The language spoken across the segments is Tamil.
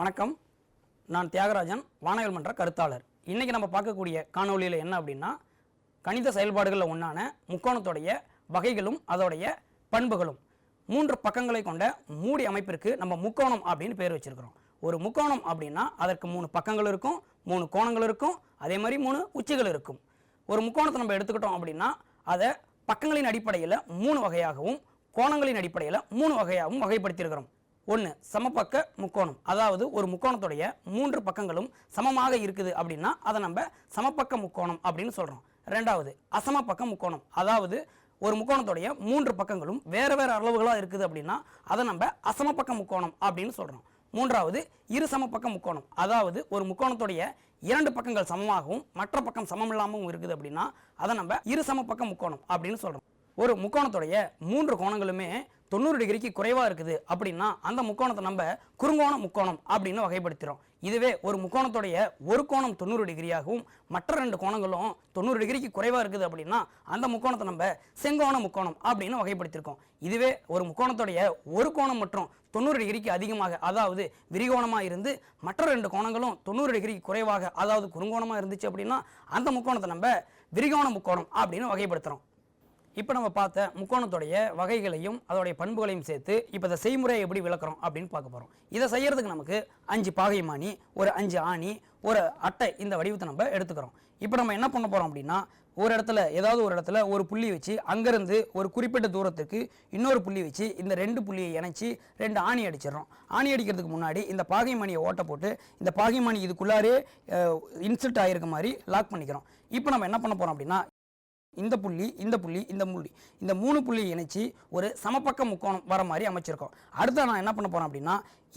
வணக்கம். நான் தியாகராஜன் வானவில் மன்ற கருத்தாளர். இன்றைக்கி நம்ம பார்க்கக்கூடிய காணொளியில் என்ன அப்படின்னா கணித செயல்பாடுகளில் ஒன்றான முக்கோணத்துடைய வகைகளும் அதோடைய பண்புகளும். மூன்று பக்கங்களை கொண்ட மூடி அமைப்பிற்கு நம்ம முக்கோணம் அப்படின்னு பேர் வச்சிருக்கிறோம். ஒரு முக்கோணம் அப்படின்னா அதற்கு மூணு பக்கங்கள் இருக்கும் மூணு கோணங்கள் இருக்கும் அதே மாதிரி மூணு உச்சிகள் இருக்கும். ஒரு முக்கோணத்தை நம்ம எடுத்துக்கிட்டோம் அப்படின்னா அதை பக்கங்களின் அடிப்படையில் மூணு வகையாகவும் கோணங்களின் அடிப்படையில் மூணு வகையாகவும் வகைப்படுத்தியிருக்கிறோம். ஒன்று சமபக்க முக்கோணம். அதாவது ஒரு முக்கோணத்துடைய மூன்று பக்கங்களும் சமமாக இருக்குது அப்படின்னா அதை நம்ம சமபக்க முக்கோணம் அப்படின்னு சொல்கிறோம் ரெண்டாவது அசமபக்க முக்கோணம். அதாவது ஒரு முக்கோணத்துடைய மூன்று பக்கங்களும் வேறு வேறு அளவுகளாக இருக்குது அப்படின்னா அதை நம்ம அசமபக்க முக்கோணம் அப்படின்னு சொல்கிறோம் மூன்றாவது இரு சமபக்க முக்கோணம். அதாவது ஒரு முக்கோணத்துடைய இரண்டு பக்கங்கள் சமமாகவும் மற்ற பக்கம் சமம் இருக்குது அப்படின்னா அதை நம்ம இரு சமபக்க முக்கோணம் அப்படின்னு சொல்கிறோம் ஒரு முக்கோணத்துடைய மூன்று கோணங்களுமே தொண்ணூறு டிகிரிக்கு குறைவாக இருக்குது அப்படின்னா அந்த முக்கோணத்தை நம்ம குறுங்கோண முக்கோணம் அப்படின்னு வகைப்படுத்துகிறோம் இதுவே ஒரு முக்கோணத்துடைய ஒரு கோணம் தொண்ணூறு டிகிரியாகவும் மற்ற ரெண்டு கோணங்களும் தொண்ணூறு டிகிரிக்கு குறைவாக இருக்குது அப்படின்னா அந்த முக்கோணத்தை நம்ம செங்கோண முக்கோணம் அப்படின்னு வகைப்படுத்தியிருக்கோம் இதுவே ஒரு முக்கோணத்துடைய ஒரு கோணம் மற்றும் தொண்ணூறு டிகிரிக்கு அதிகமாக அதாவது விரிகோணமாக இருந்து மற்ற ரெண்டு கோணங்களும் தொண்ணூறு டிகிரிக்கு குறைவாக அதாவது குறுங்கோணமாக இருந்துச்சு அப்படின்னா அந்த முக்கோணத்தை நம்ம விரிகோண முக்கோணம் அப்படின்னு வகைப்படுத்துகிறோம் இப்போ நம்ம பார்த்த முக்கோணத்துடைய வகைகளையும் அதோடைய பண்புகளையும் சேர்த்து இப்போ இந்த செய்முறையை எப்படி விளக்குறோம் அப்படின்னு பார்க்க போகிறோம் இதை செய்கிறதுக்கு நமக்கு அஞ்சு பாகைமானி ஒரு அஞ்சு ஆணி ஒரு அட்டை இந்த வடிவத்தை நம்ம எடுத்துக்கிறோம். இப்போ நம்ம என்ன பண்ண போகிறோம் அப்படின்னா ஒரு இடத்துல ஏதாவது ஒரு இடத்துல ஒரு புள்ளி வச்சு அங்கேருந்து ஒரு குறிப்பிட்ட தூரத்துக்கு இன்னொரு புள்ளி வச்சு இந்த ரெண்டு புள்ளியை இணைச்சி ரெண்டு ஆணி அடிச்சிடறோம். ஆணி அடிக்கிறதுக்கு முன்னாடி இந்த பாகைமணியை ஓட்ட போட்டு இந்த பாகைமணி இதுக்குள்ளாரே இன்சர்ட் ஆகிருக்க மாதிரி லாக் பண்ணிக்கிறோம். இப்போ நம்ம என்ன பண்ண போகிறோம் அப்படின்னா இந்த புள்ளி இந்த புள்ளி இந்த புள்ளி இந்த மூணு புள்ளியை இணைச்சி ஒரு சமப்பக்க முக்கோணம் வர மாதிரி அமைச்சிருக்கோம். அடுத்து நான் என்ன பண்ண போகிறேன் அப்படின்னா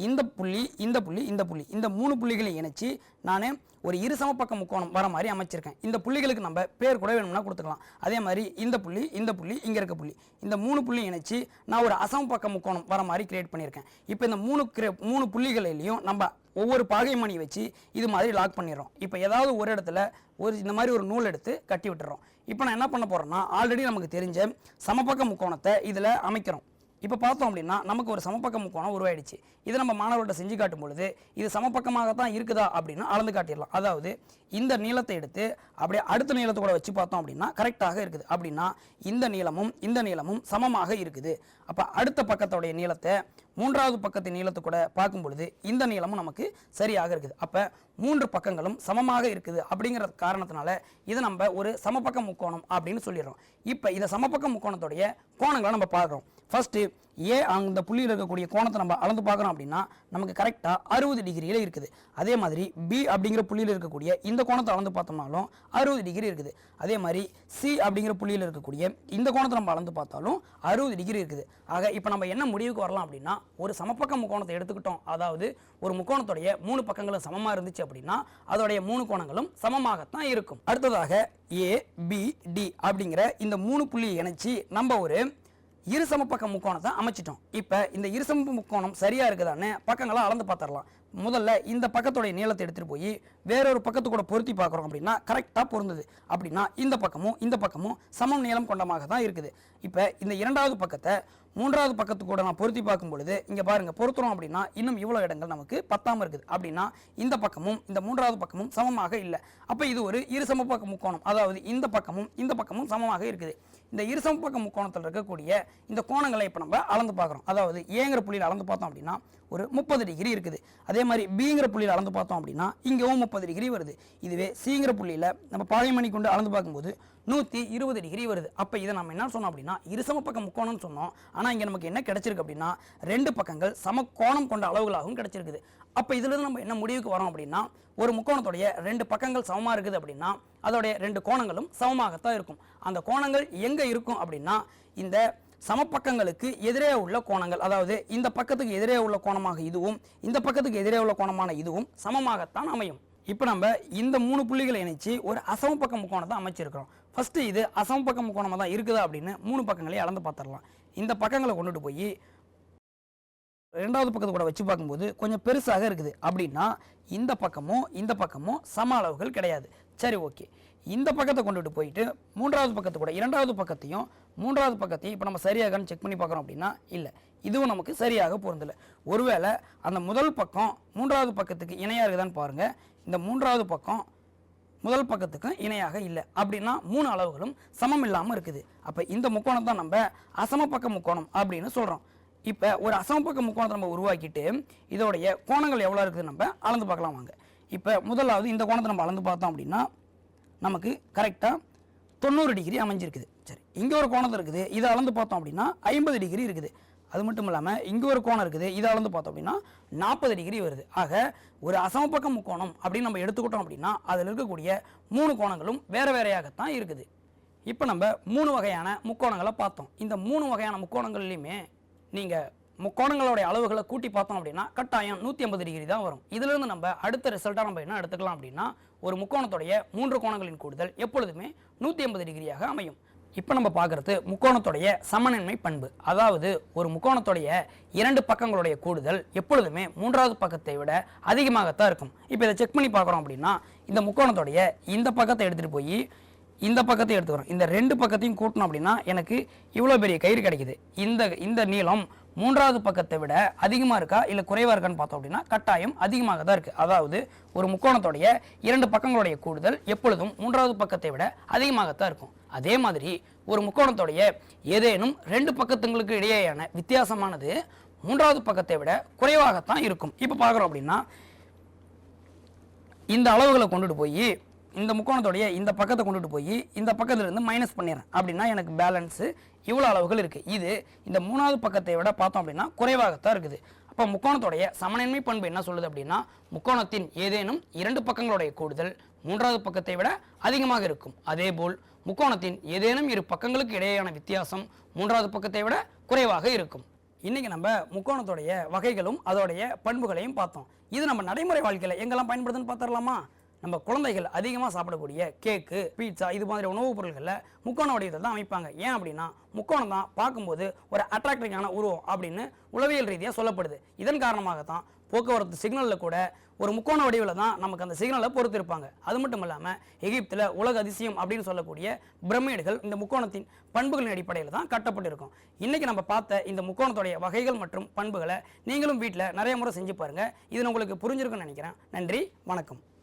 இந்த புள்ளி இந்த புள்ளி இந்த புள்ளி இந்த மூணு புள்ளிகளை இணைச்சி நான் ஒரு இரு சமபக்க முக்கோணம் வர மாதிரி அமைச்சிருக்கேன். இந்த புள்ளிகளுக்கு நம்ம பேர் கூட வேணும்னா கொடுத்துக்கலாம். அதே மாதிரி இந்த புள்ளி இந்த புள்ளி இங்கே இருக்க புள்ளி. இந்த மூணு புள்ளி இணைச்சி நான் ஒரு அசமபக்க முக்கோணம் வர மாதிரி கிரியேட் பண்ணியிருக்கேன். இப்போ இந்த மூணு கிரே மூணு புள்ளிகளிலையும் நம்ம ஒவ்வொரு பாகை மணி வச்சு இது மாதிரி லாக் பண்ணிடுறோம். இப்போ ஏதாவது ஒரு இடத்துல ஒரு இந்த மாதிரி ஒரு நூல் எடுத்து கட்டி விட்டுறோம். இப்போ நான் என்ன பண்ண போகிறேன்னா ஆல்ரெடி நமக்கு தெரிஞ்ச சமபக்க முக்கோணத்தை இதில் அமைக்கிறோம். இப்போ பார்த்தோம் அப்படின்னா நமக்கு ஒரு சமப்பக்கம் முக்கோணம் உருவாயிடுச்சு. இதை நம்ம மாணவர்கள்ட்ட செஞ்சு காட்டும் பொழுது இது சமப்பக்கமாகத்தான் இருக்குதா அப்படின்னா அளந்து காட்டிடலாம். அதாவது இந்த நீளத்தை எடுத்து அப்படியே அடுத்த நீளத்தை கூட வச்சு பார்த்தோம் அப்படின்னா கரெக்டாக இருக்குது. அப்படின்னா இந்த நீளமும் இந்த நீளமும் சமமாக இருக்குது. அப்போ அடுத்த பக்கத்தோடைய நீளத்தை மூன்றாவது பக்கத்தின் நீளத்தை கூட பார்க்கும் பொழுது இந்த நீளமும் நமக்கு சரியாக இருக்குது. அப்போ மூன்று பக்கங்களும் சமமாக இருக்குது அப்படிங்கிற காரணத்தினால இதை நம்ம ஒரு சமபக்க முக்கோணம் அப்படின்னு சொல்லிடுறோம். இப்போ இந்த சமபக்க முக்கோணத்துடைய கோணங்களை நம்ம பார்க்குறோம். ஃபஸ்ட்டு ஏ அந்த புள்ளியில் இருக்கக்கூடிய கோணத்தை நம்ம அளந்து பார்க்குறோம் அப்படின்னா நமக்கு கரெக்டாக அறுபது டிகிரியில் இருக்குது. அதே மாதிரி பி அப்படிங்கிற புள்ளியில் இருக்கக்கூடிய இந்த கோணத்தை அளந்து பார்த்தோம்னாலும் அறுபது டிகிரி இருக்குது. அதே மாதிரி சி அப்படிங்கிற புள்ளியில் இருக்கக்கூடிய இந்த கோணத்தை நம்ம அளந்து பார்த்தாலும் அறுபது டிகிரி இருக்குது. ஆக இப்போ நம்ம என்ன முடிவுக்கு வரலாம் அப்படின்னா ஒரு சமப்பக்க முக்கோணத்தை எடுத்துக்கிட்டோம். அதாவது ஒரு முக்கோணத்துடைய மூணு பக்கங்களும் சமமாக இருந்துச்சு அப்படின்னா அதோடைய மூணு கோணங்களும் சமமாகத்தான் இருக்கும். அடுத்ததாக ஏ பி டி அப்படிங்கிற இந்த மூணு புள்ளியை இணைச்சி நம்ம ஒரு இருசமபக்க முக்கோணத்தை அமைச்சிட்டோம். இப்போ இந்த இருசம முக்கோணம் சரியாக இருக்குதான்னு பக்கங்களை அளந்து பார்த்துடலாம். முதல்ல இந்த பக்கத்துடைய நீளத்தை எடுத்துகிட்டு போய் வேறொரு பக்கத்து கூட பொருத்தி பார்க்குறோம் அப்படின்னா கரெக்டாக பொருந்தது. அப்படின்னா இந்த பக்கமும் இந்த பக்கமும் சமம் நீளம் கொண்டமாக தான் இருக்குது. இப்போ இந்த இரண்டாவது பக்கத்தை மூன்றாவது பக்கத்து கூட நான் பொருத்தி பார்க்கும் பொழுது இங்கே பாருங்கள் பொருத்துறோம் அப்படின்னா இன்னும் இவ்வளோ இடங்கள் நமக்கு பத்தாம இருக்குது. அப்படின்னா இந்த பக்கமும் இந்த மூன்றாவது பக்கமும் சமமாக இல்லை. அப்போ இது ஒரு இருசமபக்க முக்கோணம். அதாவது இந்த பக்கமும் இந்த பக்கமும் சமமாக இருக்குது. இந்த இருசமபக்க முக்கோணத்தில் இருக்கக்கூடிய இந்த கோணங்களை இப்போ நம்ம அளந்து பார்க்குறோம். அதாவது ஏங்கிற புள்ளியில் அளந்து பார்த்தோம் அப்படின்னா ஒரு முப்பது டிகிரி இருக்குது. அதே மாதிரி பிங்கிற புள்ளியில் அளந்து பார்த்தோம் அப்படின்னா இங்கேவும் முப்பது டிகிரி வருது. இதுவே சிங்கிற புள்ளியில் நம்ம பாகைமணி கொண்டு அளந்து பார்க்கும்போது நூற்றி இருபது டிகிரி வருது. அப்போ இதை நம்ம என்ன சொன்னோம் அப்படின்னா இருசமபக்க முக்கோணம்னு சொன்னோம். ஆனால் இங்கே நமக்கு என்ன கிடைச்சிருக்கு அப்படின்னா ரெண்டு பக்கங்கள் சம கோணம் கொண்ட அளவுகளாகவும் கிடைச்சிருக்குது. அப்போ இதிலிருந்து நம்ம என்ன முடிவுக்கு வரோம் அப்படின்னா ஒரு முக்கோணத்துடைய ரெண்டு பக்கங்கள் சமமாக இருக்குது அப்படின்னா அதோடைய ரெண்டு கோணங்களும் சமமாகத்தான் இருக்கும். அந்த கோணங்கள் எங்கே இருக்கும் அப்படின்னா இந்த சமப்பக்கங்களுக்கு எதிரே உள்ள கோணங்கள் அதாவது இந்த பக்கத்துக்கு எதிரே உள்ள கோணமாக இதுவும் இந்த பக்கத்துக்கு எதிரே உள்ள கோணமான இதுவும் சமமாகத்தான் அமையும். இப்போ நம்ம இந்த மூணு புள்ளிகளை இணைச்சு ஒரு அசமபக்க முக்கோணத்தை அமைச்சிருக்கிறோம். ஃபஸ்ட்டு இது அசமபக்க முக்கோணமாக தான் இருக்குதா அப்படின்னு மூணு பக்கங்களையும் அளந்து பார்த்துடலாம். இந்த பக்கங்களை கொண்டுட்டு போய் ரெண்டாவது பக்கத்து கூட வச்சு பார்க்கும்போது கொஞ்சம் பெருசாக இருக்குது. அப்படின்னா இந்த பக்கமும் இந்த பக்கமும் சம அளவுகள் கிடையாது. சரி ஓகே. இந்த பக்கத்தை கொண்டுட்டு போயிட்டு மூன்றாவது பக்கத்து கூட இரண்டாவது பக்கத்தையும் மூன்றாவது பக்கத்தையும் இப்போ நம்ம சரியாகன்னு செக் பண்ணி பார்க்குறோம் அப்படின்னா இல்லை. இதுவும் நமக்கு சரியாக பொருந்தலை. ஒருவேளை அந்த முதல் பக்கம் மூன்றாவது பக்கத்துக்கு இணையாக இருக்குதான்னு பாருங்கள் இந்த மூன்றாவது பக்கம் முதல் பக்கத்துக்கும் இணையாக இல்லை. அப்படின்னா மூணு அளவுகளும் சமம் இல்லாமல் இருக்குது. அப்போ இந்த முக்கோணம் தான் நம்ம அசமபக்க முக்கோணம் அப்படின்னு சொல்கிறோம் இப்போ ஒரு அசமபக்க முக்கோணத்தை நம்ம உருவாக்கிட்டு இதோடைய கோணங்கள் எவ்வளோ இருக்குது நம்ம அளந்து பார்க்கலாம் வாங்க. இப்போ முதலாவது இந்த கோணத்தை நம்ம அளந்து பார்த்தோம் அப்படின்னா நமக்கு கரெக்டாக தொண்ணூறு டிகிரி அமைஞ்சிருக்குது. சரி இங்கே ஒரு கோணத்தை இருக்குது. இதை அளந்து பார்த்தோம் அப்படின்னா ஐம்பது டிகிரி இருக்குது. அது மட்டும் இல்லாமல் இங்கே ஒரு கோணம் இருக்குது. இதை வந்து பார்த்தோம் அப்படின்னா நாற்பது டிகிரி வருது. ஆக ஒரு அசமபக்க முக்கோணம் அப்படின்னு நம்ம எடுத்துக்கிட்டோம் அப்படின்னா அதில் இருக்கக்கூடிய மூணு கோணங்களும் வேறு வேறையாகத்தான் இருக்குது. இப்போ நம்ம மூணு வகையான முக்கோணங்களை பார்த்தோம். இந்த மூணு வகையான முக்கோணங்கள்லையுமே நீங்கள் முக்கோணங்களுடைய அளவுகளை கூட்டி பார்த்தோம் அப்படின்னா கட்டாயம் நூற்றி ஐம்பது டிகிரி தான் வரும். இதிலிருந்து நம்ம அடுத்த ரிசல்ட்டாக நம்ம என்ன எடுத்துக்கலாம் அப்படின்னா ஒரு முக்கோணத்துடைய மூன்று கோணங்களின் கூடுதல் எப்பொழுதுமே நூற்றி ஐம்பது டிகிரியாக அமையும். இப்போ நம்ம பார்க்குறது முக்கோணத்துடைய சமநன்மை பண்பு. அதாவது ஒரு முக்கோணத்துடைய இரண்டு பக்கங்களுடைய கூடுதல் எப்பொழுதுமே மூன்றாவது பக்கத்தை விட அதிகமாகத்தான் இருக்கும். இப்போ இதை செக் பண்ணி பார்க்குறோம் அப்படின்னா இந்த முக்கோணத்துடைய இந்த பக்கத்தை எடுத்துகிட்டு போய் இந்த பக்கத்தை எடுத்துக்கிறோம். இந்த ரெண்டு பக்கத்தையும் கூட்டணும் அப்படின்னா எனக்கு இவ்வளோ பெரிய கயிறு கிடைக்குது. இந்த இந்த நீளம் மூன்றாவது பக்கத்தை விட அதிகமாக இருக்கா இல்லை குறைவாக இருக்கான்னு பார்த்தோம் அப்படின்னா கட்டாயம் அதிகமாக தான் இருக்குது அதாவது ஒரு முக்கோணத்துடைய இரண்டு பக்கங்களுடைய கூடுதல் எப்பொழுதும் மூன்றாவது பக்கத்தை விட அதிகமாகத்தான் இருக்கும். அதே மாதிரி ஒரு முக்கோணத்துடைய ஏதேனும் ரெண்டு பக்கத்துங்களுக்கு இடையேயான வித்தியாசமானது மூன்றாவது பக்கத்தை விட குறைவாகத்தான் இருக்கும். இப்போ பார்க்குறோம் அப்படின்னா இந்த அளவுகளை கொண்டுட்டு போய் இந்த முக்கோணத்துடைய இந்த பக்கத்தை கொண்டுட்டு போய் இந்த பக்கத்துலேருந்து மைனஸ் பண்ணிடுறேன். அப்படின்னா எனக்கு பேலன்ஸு இவ்வளோ அளவுகள் இருக்குது இது இந்த மூணாவது பக்கத்தை விட பார்த்தோம் அப்படின்னா குறைவாகத்தான் இருக்குது. அப்போ முக்கோணத்துடைய சமநின்மை பண்பு என்ன சொல்லுது அப்படின்னா முக்கோணத்தின் ஏதேனும் இரண்டு பக்கங்களுடைய கூடுதல் மூன்றாவது பக்கத்தை விட அதிகமாக இருக்கும். அதேபோல் முக்கோணத்தின் ஏதேனும் இரு பக்கங்களுக்கு இடையேயான வித்தியாசம் மூன்றாவது பக்கத்தை விட குறைவாக இருக்கும். இன்றைக்கி நம்ம முக்கோணத்துடைய வகைகளும் அதோடைய பண்புகளையும் பார்த்தோம். இது நம்ம நடைமுறை வாழ்க்கையில் எங்கெல்லாம் பயன்படுதுன்னு பார்த்துடலாமா? நம்ம குழந்தைகள் அதிகமாக சாப்பிடக்கூடிய கேக்கு பீட்சா இது மாதிரி உணவுப் பொருட்களில் முக்கோண வடிவத்தில் தான் அமைப்பாங்க. ஏன் அப்படின்னா முக்கோணம் தான் பார்க்கும்போது ஒரு அட்ராக்டிவான உருவம் அப்படின்னு உளவியல் ரீதியாக சொல்லப்படுது. இதன் காரணமாக தான் போக்குவரத்து சிக்னலில் கூட ஒரு முக்கோண வடிவில் தான் நமக்கு அந்த சிக்னலை பொறுத்திருப்பாங்க. அது மட்டும் இல்லாமல் எகிப்தில் உலக அதிசயம் அப்படின்னு சொல்லக்கூடிய பிரமிடுகள் இந்த முக்கோணத்தின் பண்புகளின் அடிப்படையில் தான் கட்டப்பட்டிருக்கும். இன்றைக்கி நம்ம பார்த்த இந்த முக்கோணத்துடைய வகைகள் மற்றும் பண்புகளை நீங்களும் வீட்டில் நிறைய முறை செஞ்சு பாருங்கள் இது உங்களுக்கு புரிஞ்சிருக்குன்னு நினைக்கிறேன். நன்றி வணக்கம்.